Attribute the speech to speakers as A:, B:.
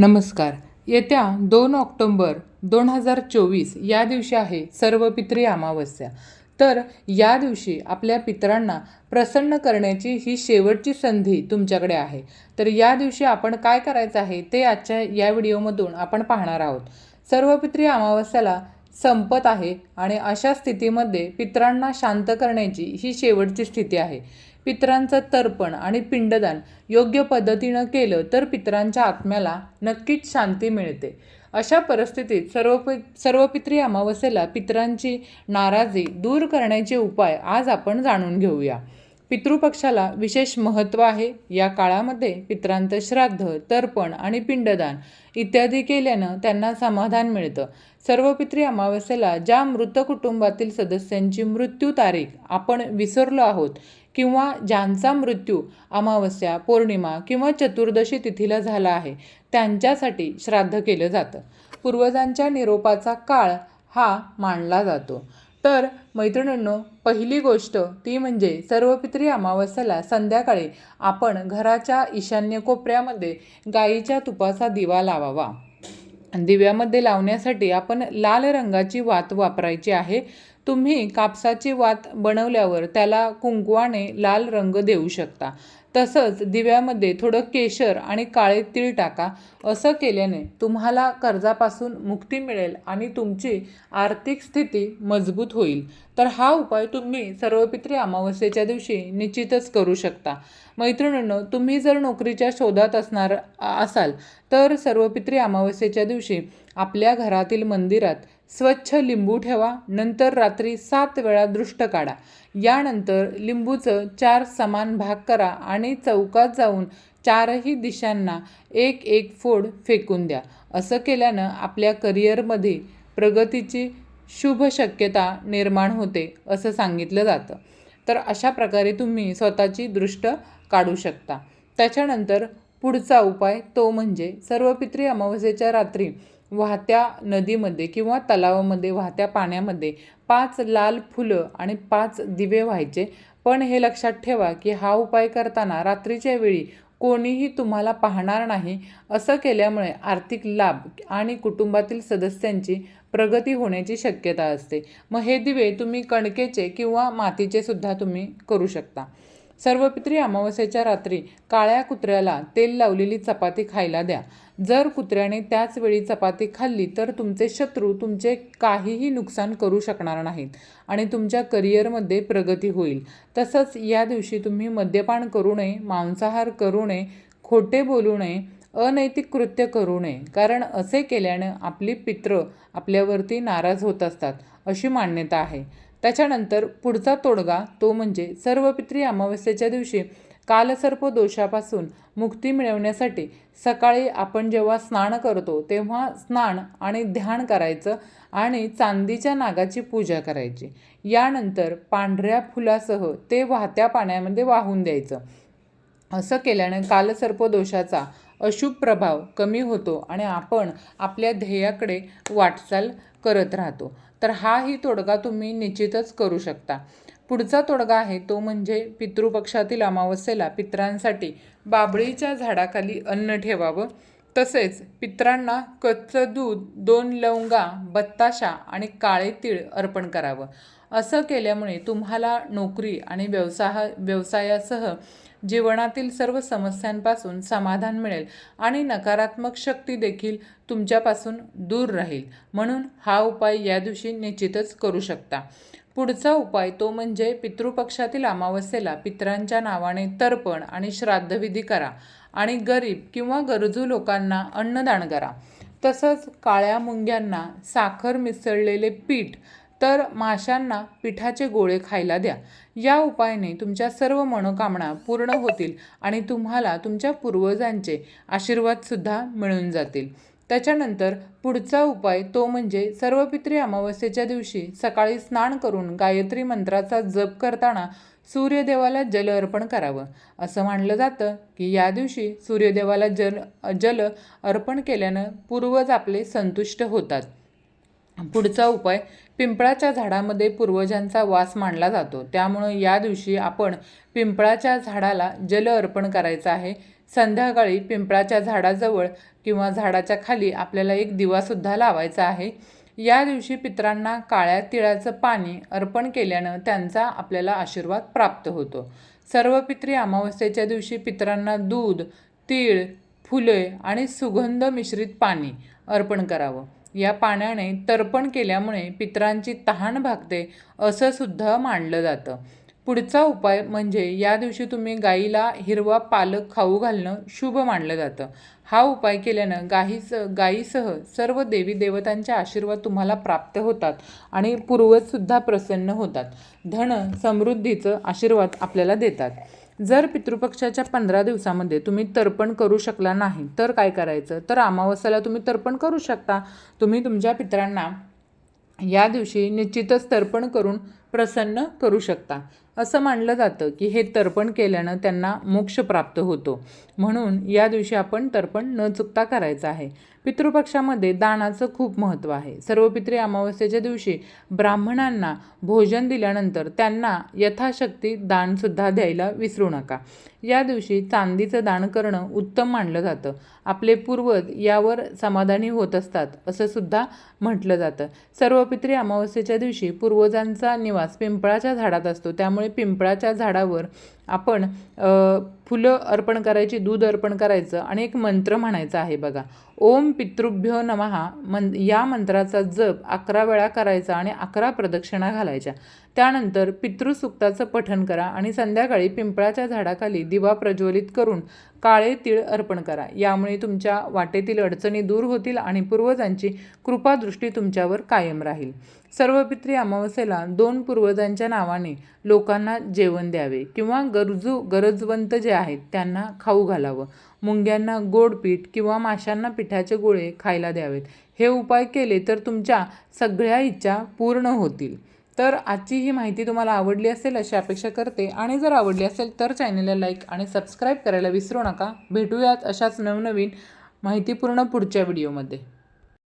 A: नमस्कार. येत्या दोन ऑक्टोंबर दोन हजार चोवीस या दिवशी आहे सर्व पित्री अमावस्या. तर या दिवशी आपल्या पितरांना प्रसन्न करण्याची ही शेवटची संधी तुमच्याकडे आहे. तर या दिवशी आपण काय करायचं आहे ते आजच्या या व्हिडिओमधून आपण पाहणार आहोत. सर्व पित्री अमावस्याला संपत आहे आणि अशा स्थितीमध्ये पितरांना शांत करण्याची ही शेवटची स्थिती आहे. पितरांचं तर्पण आणि पिंडदान योग्य पद्धतीनं केलं तर पितरांच्या आत्म्याला नक्कीच शांती मिळते. अशा परिस्थितीत सर्व सर्व पित्री अमावस्येला पितरांची नाराजी दूर करण्याचे उपाय आज आपण जाणून घेऊया. पितृपक्षाला विशेष महत्त्व आहे. या काळामध्ये पित्रांचं श्राद्ध तर्पण आणि पिंडदान इत्यादी केल्यानं त्यांना समाधान मिळतं. सर्व पित्री अमावस्येला ज्या मृत कुटुंबातील सदस्यांची मृत्यू तारीख आपण विसरलो आहोत किंवा ज्यांचा मृत्यू अमावस्या पौर्णिमा किंवा चतुर्दशी तिथीला झाला आहे त्यांच्यासाठी श्राद्ध केलं जातं. पूर्वजांच्या निरोपाचा काळ हा मानला जातो. तर मैत्रिणींनो पहिली गोष्ट ती म्हणजे सर्वपित्री अमावस्याला संध्याकाळी आपण घराच्या ईशान्य कोपऱ्यामध्ये गाईच्या तुपाचा दिवा लावावा. दिव्यामध्ये लावण्यासाठी आपण लाल रंगाची वात वापरायची आहे. तुम्ही कापसाची वात बनवल्यावर त्याला कुंकवाने लाल रंग देऊ शकता. तसंच दिव्यामध्ये थोडं केशर आणि काळे तीळ टाका. असं केल्याने तुम्हाला कर्जापासून मुक्ती मिळेल आणि तुमची आर्थिक स्थिती मजबूत होईल. तर हा उपाय तुम्ही सर्वपित्री अमावस्येच्या दिवशी निश्चितच करू शकता. मैत्रिणींनो तुम्ही जर नोकरीच्या शोधात असणार असाल तर सर्वपित्री अमावस्येच्या दिवशी आपल्या घरातील मंदिरात स्वच्छ लिंबू ठेवा नंतर रात्री सात वेळा दृष्ट काढा. यानंतर लिंबूचं चार समान भाग करा आणि चौकात जाऊन चारही दिशांना एक एक फोड फेकून द्या. असं केल्यानं आपल्या करिअरमध्ये प्रगतीची शुभ शक्यता निर्माण होते असं सांगितलं जातं. तर अशा प्रकारे तुम्ही स्वतःची दृष्ट काढू शकता. त्याच्यानंतर पुढचा उपाय तो म्हणजे सर्व पित्री अमावस्येच्या रात्री वाहत्या नदीमध्ये किंवा तलावामध्ये वाहत्या पाण्यामध्ये पाच लाल फुलं आणि पाच दिवे व्हायचे. पण हे लक्षात ठेवा की हा उपाय करताना रात्रीच्या वेळी कोणीही तुम्हाला पाहणार नाही. असं केल्यामुळे आर्थिक लाभ आणि कुटुंबातील सदस्यांची प्रगती होण्याची शक्यता असते. मग हे दिवे तुम्ही कणकेचे किंवा मातीचे सुद्धा तुम्ही करू शकता. सर्वपित्री अमावस्येच्या रात्री काळ्या कुत्र्याला तेल लावलेली चपाती खायला द्या. जर कुत्र्याने त्याच वेळी चपाती खाल्ली तर तुमचे शत्रू तुमचे काहीही नुकसान करू शकणार नाहीत आणि तुमच्या करिअरमध्ये प्रगती होईल. तसंच या दिवशी तुम्ही मद्यपान करू नये मांसाहार करू नये खोटे बोलू नये अनैतिक कृत्य करू नये. कारण असे केल्यानं आपली पित्र आपल्यावरती नाराज होत असतात अशी मान्यता आहे. त्याच्यानंतर पुढचा तोडगा तो म्हणजे सर्व पित्री अमावस्येच्या दिवशी कालसर्प दोषापासून मुक्ती मिळवण्यासाठी सकाळी आपण जेव्हा स्नान करतो तेव्हा स्नान आणि ध्यान करायचं आणि चांदीच्या नागाची पूजा करायची. यानंतर पांढऱ्या फुलासह ते वाहत्या पाण्यामध्ये वाहून द्यायचं. असं केल्याने कालसर्प दोषाचा अशुभ प्रभाव कमी होतो आणि आपण आपल्या ध्येयाकडे वाटचाल करत राहतो. तर हाही तोडगा तुम्ही निश्चितच करू शकता. पुढचा तोडगा आहे तो म्हणजे पितृपक्षातील अमावस्येला पित्रांसाठी बाबळीच्या झाडाखाली अन्न ठेवावं. तसेच पित्रांना कच्चं दूध दोन लवंगा बत्ताशा आणि काळे तीळ अर्पण करावं. असं केल्यामुळे तुम्हाला नोकरी आणि व्यवसाय व्यवसायासह जीवनातील सर्व समस्यांपासून समाधान मिळेल आणि नकारात्मक शक्ती देखील तुमच्यापासून दूर राहील. म्हणून हा उपाय या दिवशी निश्चितच करू शकता. पुढचा उपाय तो म्हणजे पितृपक्षातील अमावस्येला पितरांच्या नावाने तर्पण आणि श्राद्धविधी करा आणि गरीब किंवा गरजू लोकांना अन्नदान करा. तसंच काळ्या मुंग्यांना साखर मिसळलेले पीठ तर माशांना पिठाचे गोळे खायला द्या. या उपायाने तुमच्या सर्व मनोकामना पूर्ण होतील आणि तुम्हाला तुमच्या पूर्वजांचे आशीर्वादसुद्धा मिळून जातील. त्याच्यानंतर पुढचा उपाय तो म्हणजे सर्व पित्री अमावस्येच्या दिवशी सकाळी स्नान करून गायत्री मंत्राचा जप करताना सूर्यदेवाला जल अर्पण करावं. असं मानलं जातं की या दिवशी सूर्यदेवाला जल जल अर्पण केल्यानं पूर्वज आपले संतुष्ट होतात. पुढचा उपाय पिंपळाच्या झाडामध्ये पूर्वजांचा वास मानला जातो. त्यामुळं या दिवशी आपण पिंपळाच्या झाडाला जल अर्पण करायचं आहे. संध्याकाळी पिंपळाच्या झाडाजवळ किंवा झाडाच्या खाली आपल्याला एक दिवासुद्धा लावायचा आहे. या दिवशी पितरांना काळ्या तिळाचं पाणी अर्पण केल्यानं त्यांचा आपल्याला आशीर्वाद प्राप्त होतो. सर्व पित्री अमावस्येच्या दिवशी पितरांना दूध तीळ फुले आणि सुगंध मिश्रित पाणी अर्पण करावं. या पाण्याने तर्पण केल्यामुळे पितरांची तहान भागते असं सुद्धा मानलं जातं. पुढचा उपाय म्हणजे या दिवशी तुम्ही गाईला हिरवा पालक खाऊ घालणं शुभ मानलं जातं. हा उपाय केल्यानं गाईस गाईसह सर्व देवी देवतांचे आशीर्वाद तुम्हाला प्राप्त होतात आणि पूर्वजसुद्धा प्रसन्न होतात. धन समृद्धीचं आशीर्वाद आपल्याला देतात. जर पितृपक्षाच्या पंधरा दिवसामध्ये तुम्ही तर्पण करू शकला नाही तर काय करायचं? तर अमावस्याला तुम्ही तर्पण करू शकता. तुम्ही तुमच्या पितरांना या दिवशी निश्चितच तर्पण करून प्रसन्न करू शकता. असं मानलं जातं की हे तर्पण केल्यानं त्यांना मोक्ष प्राप्त होतो. म्हणून या दिवशी आपण तर्पण न चुकता करायचं आहे. पितृपक्षामध्ये दानाचं खूप महत्त्व आहे. सर्व पितृ अमावस्येच्या दिवशी ब्राह्मणांना भोजन दिल्यानंतर त्यांना यथाशक्ती दानसुद्धा द्यायला विसरू नका. या दिवशी चांदीचं दान करणं उत्तम मानलं जातं. आपले पूर्वज यावर समाधानी होत असतात असं सुद्धा म्हटलं जातं. सर्व पित्री अमावस्येच्या दिवशी पूर्वजांचा निवास पिंपळाच्या झाडात असतो त्यामुळे पिंपळाच्या झाडावर आपण फुलं अर्पण करायची दूध अर्पण करायचं आणि एक मंत्र म्हणायचा आहे बघा. ओम पितृभ्यो नमहा मन या मंत्राचा जप अकरा वेळा करायचा आणि अकरा प्रदक्षिणा घालायच्या. त्यानंतर पितृसुक्ताचं पठण करा आणि संध्याकाळी पिंपळाच्या झाडाखाली दिवा प्रज्वलित करून काळे तीळ अर्पण करा. यामुळे तुमच्या वाटेतील अडचणी दूर होतील आणि पूर्वजांची कृपादृष्टी तुमच्यावर कायम राहील. सर्व पित्री अमावस्येला दोन पूर्वजांच्या नावाने लोकांना जेवण द्यावे किंवा गरजू गरजवंत जे आहेत त्यांना खाऊ घालावं. मुंग्यांना गोड पीठ किंवा माशांना पिठाचे गोळे खायला द्यावेत. हे उपाय केले तर तुमच्या सगळ्या इच्छा पूर्ण होतील. तर आजची ही माहिती तुम्हाला आवडली असेल अशी अपेक्षा करते. आणि जर आवडली असेल तर चॅनलला लाईक आणि सबस्क्राईब करायला विसरू नका. भेटूयात अशाच नवनवीन माहितीपूर्ण पुढच्या व्हिडिओमध्ये.